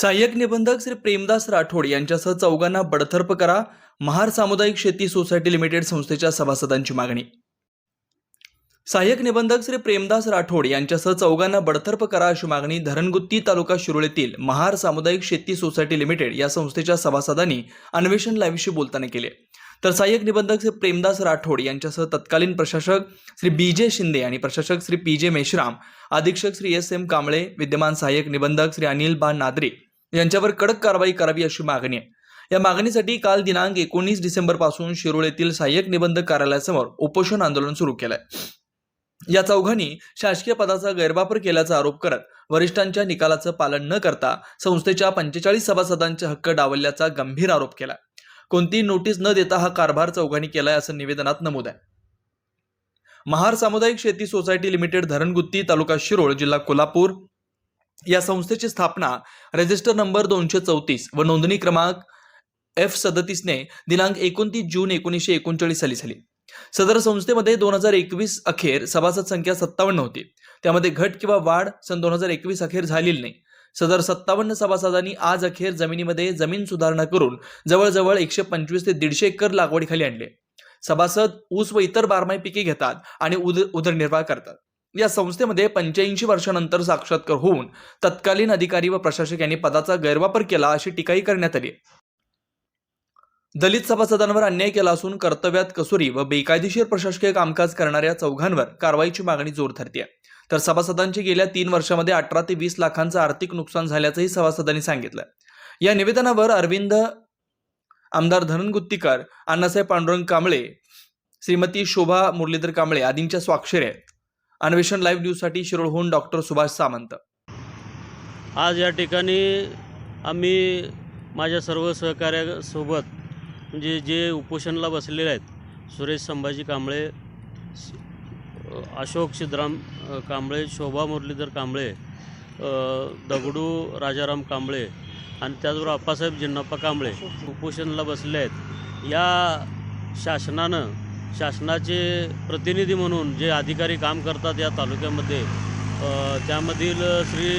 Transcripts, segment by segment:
सहाय्यक निबंधक श्री प्रेमदास राठोड यांच्यासह चौघांना बडतर्फ करा. महार सामुदायिक शेती सोसायटी लिमिटेड संस्थेच्या सभासदांची मागणी. सहाय्यक निबंधक श्री प्रेमदास राठोड यांच्यासह चौघांना बडतर्फ करा अशी मागणी धरणगुत्ती तालुका शिरोळीतील महार सामुदायिक शेती सोसायटी लिमिटेड या संस्थेच्या सभासदांनी अन्वेषण लाईव्हशी बोलताना केले. तर सहाय्यक निबंधक श्री प्रेमदास राठोड यांच्यासह तत्कालीन प्रशासक श्री बी जे शिंदे आणि प्रशासक श्री पी जे मेश्राम अधीक्षक श्री एस एम कांबळे विद्यमान सहाय्यक निबंधक श्री अनिल बा नादरे यांच्यावर कडक कारवाई करावी अशी मागणी आहे. या मागणीसाठी काल दिनांक एकोणीस डिसेंबरपासून शिरोळ येथील सहाय्यक निबंधक कार्यालयासमोर उपोषण आंदोलन सुरू केलंय. या चौघांनी शासकीय पदाचा गैरवापर केल्याचा आरोप करत वरिष्ठांच्या निकालाचं पालन न करता संस्थेच्या पंचेचाळीस सभासदांचे हक्क डावलल्याचा गंभीर आरोप केला कोणतीही नोटीस न देता हा कारभार चौघांनी केलाय असं निवेदनात नमूद आहे. महार सामुदायिक शेती सोसायटी लिमिटेड धरणगुत्ती तालुका शिरोळ जिल्हा कोल्हापूर या संस्थेची स्थापना रजिस्टर नंबर दोनशे चौतीस व नोंदणी क्रमांक एफ सदतीसने दिनांक एकोणतीस जून एकोणीसशे एकोणचाळीस साली झाली. सदर संस्थेमध्ये दोन हजार एकवीस अखेर सभासद संख्या सत्तावन्न होती. त्यामध्ये घट किंवा वाढ सन दोन हजार एकवीस अखेर झालेली नाही. सदर सत्तावन्न सभासदांनी आज अखेर जमिनीमध्ये जमीन सुधारणा करून जवळजवळ एकशे पंचवीस ते दीडशे एकर लागवडीखाली आणले. सभासद ऊस व इतर बारमाही पिके घेतात आणि उद उदरनिर्वाह करतात. या संस्थेमध्ये पंच्याऐंशी वर्षानंतर साक्षात्कार होऊन तत्कालीन अधिकारी व प्रशासक यांनी पदाचा गैरवापर केला अशी टीकाही करण्यात आली. दलित सभासदांवर अन्याय केला असून कर्तव्यात कसुरी व बेकायदेशीर प्रशासकीय कामकाज करणाऱ्या चौघांवर कारवाईची मागणी जोर धरते तर सभासदांची गेल्या तीन वर्षामध्ये अठरा ते वीस लाखांचं आर्थिक नुकसान झाल्याचंही सभासदांनी सांगितलं. या निवेदनावर अरविंद आमदार धनन गुत्तीकर अण्णासाहेब पांडुरंग कांबळे श्रीमती शोभा मुरलीधर कांबळे आदींच्या स्वाक्षऱ्या आहेत. अन्वेषण लाईव्ह न्यूजसाठी शिरोळहून डॉक्टर सुभाष सामंत. आज या ठिकाणी आम्ही माझ्या सर्व सहकार्यासोबत म्हणजे जे उपोषणला बसलेले आहेत सुरेश संभाजी कांबळे अशोक सिद्धराम कांबळे शोभा मुरलीधर कांबळे दगडू राजाराम कांबळे आणि त्याचबरोबर आप्पासाहेब जिन्नप्पा कांबळे उपोषणला बसले आहेत. या शासनानं शासनाचे प्रतिनिधी म्हणून जे अधिकारी काम करतात या तालुक्यामध्ये त्यामधील श्री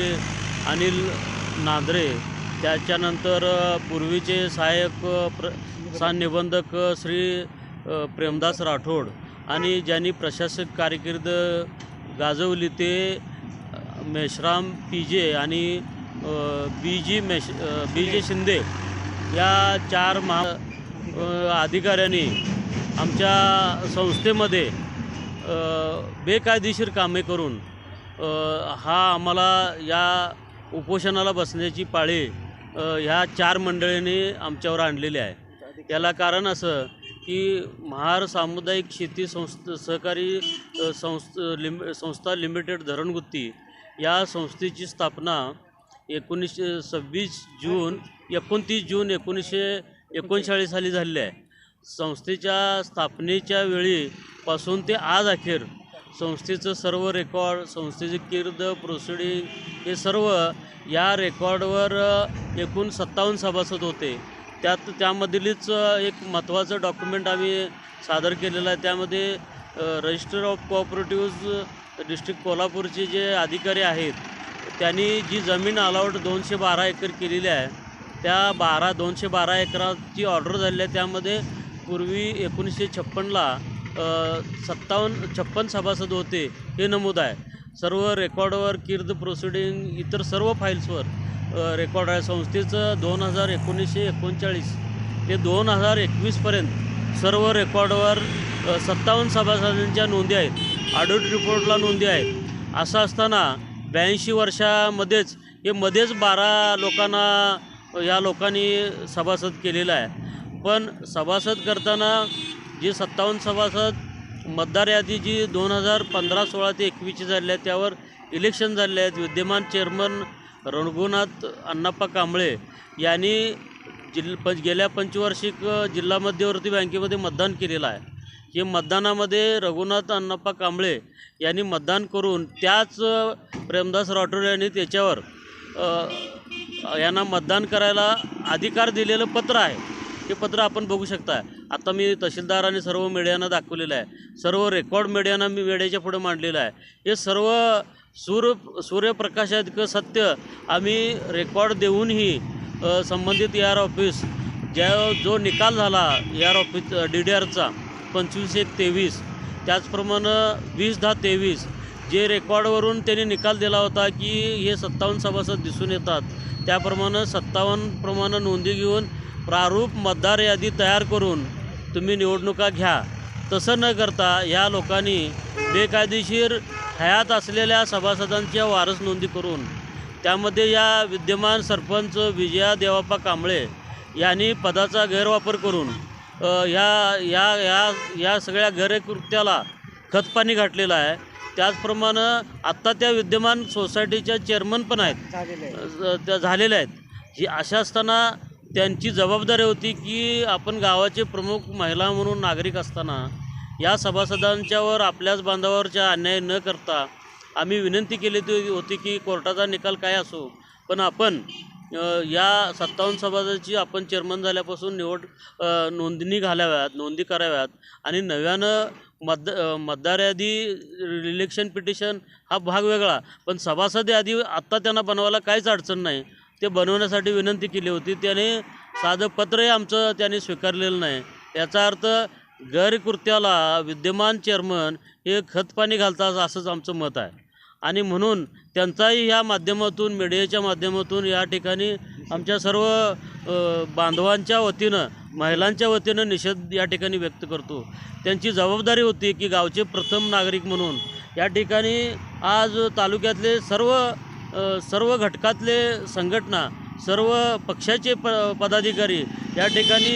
अनिल नांदरे त्याच्यानंतर पूर्वीचे सहाय्यक प्र सा निबंधक श्री प्रेमदास राठोड आणि ज्यांनी प्रशासक कारकीर्द गाजवली ते मेश्राम पी जे आणि बी जी मेश बी जे शिंदे या चार महा अधिकाऱ्यांनी आमच्या संस्थेमध्ये बेकायदेशीर कामे करून हा आम्हाला या उपोषणाला बसण्याची पाळी ह्या चार मंडळींनी आमच्यावर आणलेली आहे. याला कारण असं की महार सामुदायिक शेती संस्थ सहकारी संस्थ लिम संस्था लिमिटेड धरणगुत्ती या संस्थेची स्थापना एकोणीसशे सव्वीस जून एकोणतीस जून एकोणीसशे एकोणचाळीस साली झालेली आहे. संस्थेच्या स्थापनेच्या वेळीपासून ते आज अखेर संस्थेचं सर्व रेकॉर्ड संस्थेची कीर्द प्रोसिडिंग हे सर्व या रेकॉर्डवर एकूण सत्तावन्न सभासद होते. त्यात त्यामधीलच एक महत्त्वाचं डॉक्युमेंट आम्ही सादर केलेलं आहे. त्यामध्ये रजिस्टर ऑफ कोऑपरेटिव्ज डिस्ट्रिक्ट कोल्हापूरचे जे अधिकारी आहेत त्यांनी जी जमीन अलाउड दोनशे बारा एकर केलेली आहे त्या बारा दोनशे बारा एकराची ऑर्डर झालेली आहे. त्यामध्ये पूर्वी एकोणीसशे छप्पनला सत्तावन्न छप्पन सभासद होते हे नमूद आहे. सर्व रेकॉर्डवर कीर्द प्रोसिडिंग इतर सर्व फाईल्सवर रेकॉर्ड आहे. संस्थेचं दोन हजार एकोणीसशे एकोणचाळीस ते दोन हजार एकवीसपर्यंत सर्व रेकॉर्डवर सत्तावन्न सभासदांच्या नोंदी आहेत. ऑडिट रिपोर्टला नोंदी आहेत. असं असताना ब्याऐंशी वर्षामध्येच हे मध्येच बारा लोकांना या लोकांनी सभासद केलेलं आहे. पण सभासद करताना जी सत्तावन्न सभासद मतदार यादी जी दोन हजार पंधरा सोळा ते एकवीसची झाली आहे त्यावर इलेक्शन झाले आहेत. विद्यमान चेअरमन रणगुनाथ अण्णाप्पा कांबळे यांनी जिल्ह प गेल्या पंचवार्षिक जिल्हा मध्यवर्ती बँकेमध्ये मतदान केलेलं आहे. हे मतदानामध्ये रघुनाथ अण्णाप्पा कांबळे यांनी मतदान करून त्याच प्रेमदास राठोड यांनी त्याच्यावर यांना मतदान करायला अधिकार दिलेलं पत्र आहे. हे पत्र आपण बघू शकता. आता मी तहसीलदार आणि सर्व मीडियांना दाखवलेलं आहे. सर्व रेकॉर्ड मीडियांना मी मीडियाच्या पुढे मांडलेलं आहे. हे सर्व सूर्य सूर्यप्रकाशात सत्य आम्ही रेकॉर्ड देऊनही संबंधित ए आर ऑफिस ज्या जो निकाल झाला A R office D D आरचा पंचवीस एक तेवीस त्याचप्रमाणे वीस दहा तेवीस जे रेकॉर्डवरून त्यांनी निकाल दिला होता की हे सत्तावन्न सभासद दिसून येतात त्याप्रमाणे सत्तावन्नप्रमाणे नोंदी घेऊन प्रारूप मतदार यादी तयार करून तुम्ही निवडणुका घ्या. तसं न करता या लोकांनी बेकायदेशीर हयात असलेल्या सभासदांच्या वारस नोंदी करून त्यामध्ये या विद्यमान सरपंच विजया देवाप्पा कांबळे यांनी पदाचा गैरवापर करून या या या या सगळ्या गैरकृत्याला खतपाणी घातलेलं आहे. त्याचप्रमाणे आत्ता त्या विद्यमान सोसायटीच्या चेअरमन पण आहेत. त्या झालेल्या आहेत. ही अशा असताना त्यांची जबाबदारी होती की आपण गावाचे प्रमुख महिला म्हणून नागरिक असताना या सभासदांच्यावर आपल्याच बांधावरच्या अन्याय न करता आम्ही विनंती केली ती होती की कोर्टाचा निकाल काय असो. पण आपण या सत्तावन्न सभासदाची आपण चेअरमन झाल्यापासून निवड नोंदणी घालाव्यात नोंदी कराव्यात आणि नव्यानं मत मतदार यादी इलेक्शन पिटिशन हा भाग वेगळा. पण सभासद यादी आत्ता त्यांना बनवायला काहीच अडचण नाही. ते बनवण्यासाठी विनंती केली होती. त्याने साधं पत्रही आमचं त्याने स्वीकारलेलं नाही. याचा अर्थ गैरकृत्याला विद्यमान चेअरमन हे खतपाणी घालतात असंच आमचं मत आहे. आणि म्हणून त्यांचाही ह्या माध्यमातून मीडियाच्या माध्यमातून या ठिकाणी आमच्या सर्व बांधवांच्या वतीनं महिलांच्या वतीनं निषेध या ठिकाणी व्यक्त करतो. त्यांची जबाबदारी होती की गावचे प्रथम नागरिक म्हणून या ठिकाणी आज तालुक्यातले सर्व सर्व घटकातले संघटना सर्व पक्षाचे प पदाधिकारी या ठिकाणी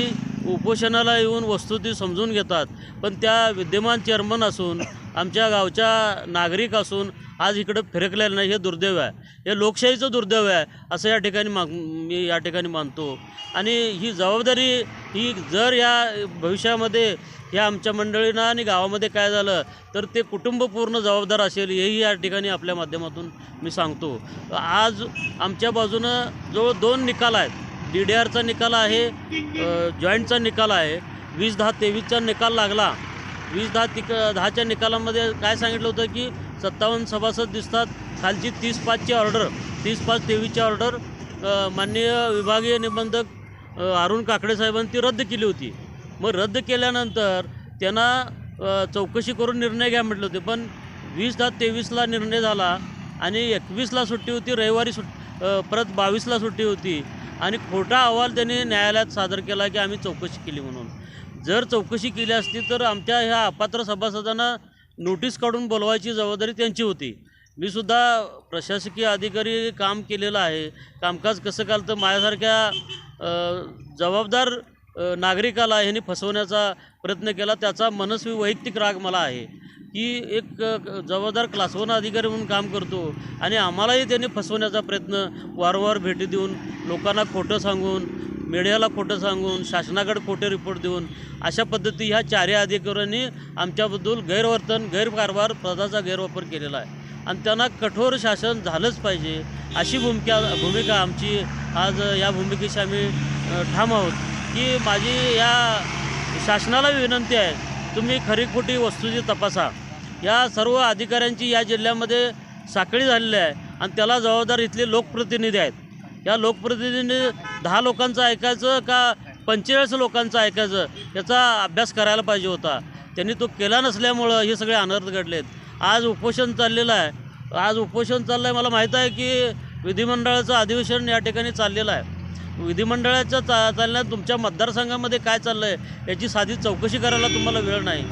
उपोषणाला येऊन वस्तुती समजून घेतात. पण त्या विद्यमान चेअरमन असून आमच्या गावच्या नागरिक असून आज इकडं फिरकलेलं नाही हे दुर्दैव आहे. हे लोकशाहीचं दुर्दैव आहे असं या ठिकाणी माग मी या ठिकाणी मानतो. आणि ही जबाबदारी ही जर या भविष्यामध्ये ह्या आमच्या मंडळीनं आणि गावामध्ये काय झालं तर ते कुटुंब पूर्ण जबाबदार असेल हेही या ठिकाणी आपल्या माध्यमातून मी सांगतो. आज आमच्या बाजूनं जवळ दोन निकाल आहेत. डी डी आरचा निकाल आहे जॉईंटचा निकाल आहे. वीस दहा तेवीसचा निकाल लागला. वीस दहा तिक दहाच्या निकालामध्ये काय सांगितलं होतं की सत्तावन्न सभासद दिसतात. खालची तीस पाचची ऑर्डर तीस पाच तेवीसची ऑर्डर माननीय विभागीय निबंधक अरुण काकडे साहेबांनी ती रद्द केली होती. मग रद्द केल्यानंतर त्यांना चौकशी करून निर्णय घ्या म्हटलं होते. पण वीस दहा तेवीसला निर्णय झाला आणि एकवीसला सुट्टी होती रविवारी सुट परत बावीसला सुट्टी होती. आणि खोटा अहवाल त्यांनी न्यायालयात सादर केला की आम्ही चौकशी केली म्हणून. जर चौकशी केली असती तर आमच्या ह्या अपात्र सभासदांना नोटीस काढून बोलवायची जबाबदारी त्यांची होती. मी सुद्धा प्रशासकीय अधिकारी काम केलेलं आहे. कामकाज कसं तर माझ्यासारख्या जबाबदार नागरिकाला ह्यांनी फसवण्याचा प्रयत्न केला त्याचा मनस्वी वैयक्तिक राग मला आहे. की एक जबाबदार क्लास वन अधिकारी म्हणून काम करतो आणि आम्हालाही त्यांनी फसवण्याचा प्रयत्न वारंवार भेटी देऊन लोकांना खोटं सांगून मीडियाला खोटं सांगून शासनाकडे खोटे रिपोर्ट देऊन अशा पद्धती ह्या चारही अधिकाऱ्यांनी आमच्याबद्दल गैरवर्तन गैरकारभार पदाचा गैरवापर केलेला आहे. आणि त्यांना कठोर शासन झालंच पाहिजे अशी भूमिका भूमिका आमची आज या भूमिकेशी आम्ही ठाम आहोत. की माझी या शासनाला विनंती आहे तुम्ही खरी खोटी वस्तूची तपासा. या सर्व अधिकाऱ्यांची या जिल्ह्यामध्ये साखळी झालेली आहे आणि त्याला जबाबदार इथले लोकप्रतिनिधी आहेत. या लोकप्रतिनिधी दहा लोकांचं ऐकायचं का पंचेचाळीस लोकांचं ऐकायचं याचा अभ्यास करायला पाहिजे होता. त्यांनी तो केला नसल्यामुळं हे सगळे अनर्थ घडलेत. आज उपोषण चाललेलं आहे. आज उपोषण चाललं आहे मला माहीत आहे की विधिमंडळाचं अधिवेशन या ठिकाणी चाललेलं आहे. विधिमंडळाच्या चा चालण्यात तुमच्या मतदारसंघामध्ये काय चाललं आहे याची साधी चौकशी करायला तुम्हाला वेळ नाही.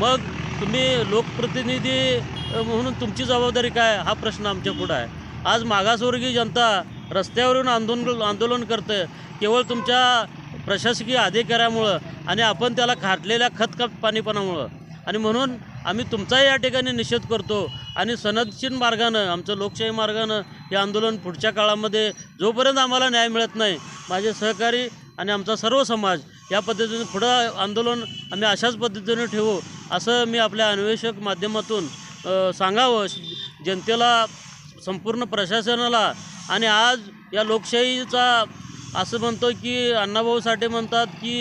मग तुम्ही लोकप्रतिनिधी म्हणून तुमची जबाबदारी काय? हा प्रश्न आमच्या पुढं आहे. आज मागासवर्गीय जनता रस्त्यावरून आंदोलन आंदोलन करतं केवळ तुमच्या प्रशासकीय अधिकाऱ्यामुळं आणि आपण त्याला खाटलेल्या खतखत पाणीपणामुळं आणि म्हणून आम्ही तुमचाही या ठिकाणी निषेध करतो आणि सनदशीन मार्गानं आमचं लोकशाही मार्गानं हे आंदोलन पुढच्या काळामध्ये जोपर्यंत आम्हाला न्याय मिळत नाही माझे सहकारी आणि आमचा सर्व समाज या पद्धतीने पुढं आंदोलन आम्ही अशाच पद्धतीने ठेवू असं मी आपल्या अन्वेषक माध्यमातून सांगावं. जनतेला संपूर्ण प्रशासनाला. आणि आज या लोकशाहीचा असं म्हणतो की अण्णाभाऊ साठे म्हणतात की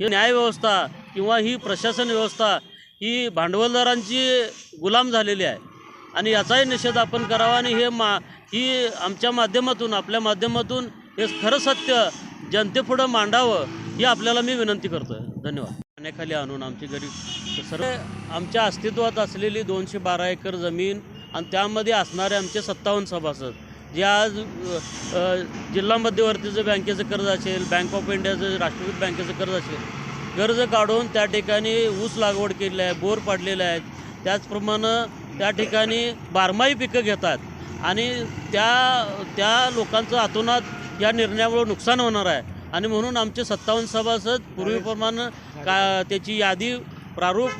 ही न्यायव्यवस्था किंवा ही प्रशासन व्यवस्था ही भांडवलदारांची गुलाम झालेली आहे. आणि याचाही निषेध आपण करावा आणि हे मा ही आमच्या माध्यमातून आपल्या माध्यमातून हे खरं सत्य जनतेपुढं मांडावं ही आपल्याला मी विनंती करतो आहे धन्यवाद. पाण्याखाली आणून आमची गरीब सर्व आमच्या अस्तित्वात असलेली दोनशे बारा एकर जमीन आणि त्यामध्ये असणारे आमचे सत्तावन्न सभासद जे आज जिल्हा मध्यवर्तीचं बँकेचं कर्ज असेल बँक ऑफ इंडियाचं राष्ट्रकुट बँकेचं कर्ज असेल कर्ज काढून त्या ठिकाणी ऊस लागवड केलेली आहे बोर पाडलेले आहेत. त्याचप्रमाणे त्या ठिकाणी बारमाही पिकं घेतात आणि त्या त्या लोकांचं अतोनात या निर्णयामुळे नुकसान होणार आहे. आणि म्हणून आमचे सत्तावन्न सभासद पूर्वीप्रमाणे का त्याची यादी प्रारूप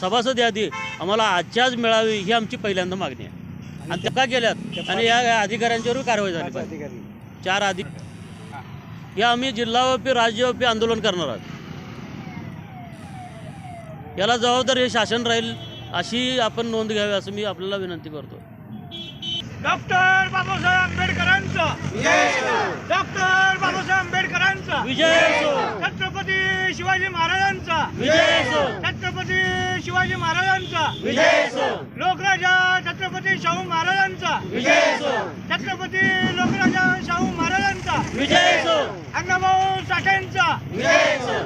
सभासद यादी आम्हाला आजच्या आज मिळावी ही आमची पहिल्यांदा मागणी आहे. आणि त्या का केल्यात आणि या अधिकाऱ्यांच्यावर कारवाई झाली पाहिजे. चार अधिक या आम्ही जिल्हाव्यापी राज्यव्यापी आंदोलन करणार आहोत. याला जबाबदार हे शासन राहील अशी आपण नोंद घ्यावी असं मी आपल्याला विनंती करतो. डॉक्टर बाबासाहेब आंबेडकरांचा. डॉक्टर बाबासाहेब आंबेडकरांचा. विजय असो. छत्रपती शिवाजी महाराजांचा. विजय असो. छत्रपती शिवाजी महाराजांचा. विजय असो. लोकराजा छत्रपती शाहू महाराजांचा. विजय असो. छत्रपती लोकराजा शाहू महाराजांचा. विजय असो. अण्णाभाऊ साठेंचा. विजय असो.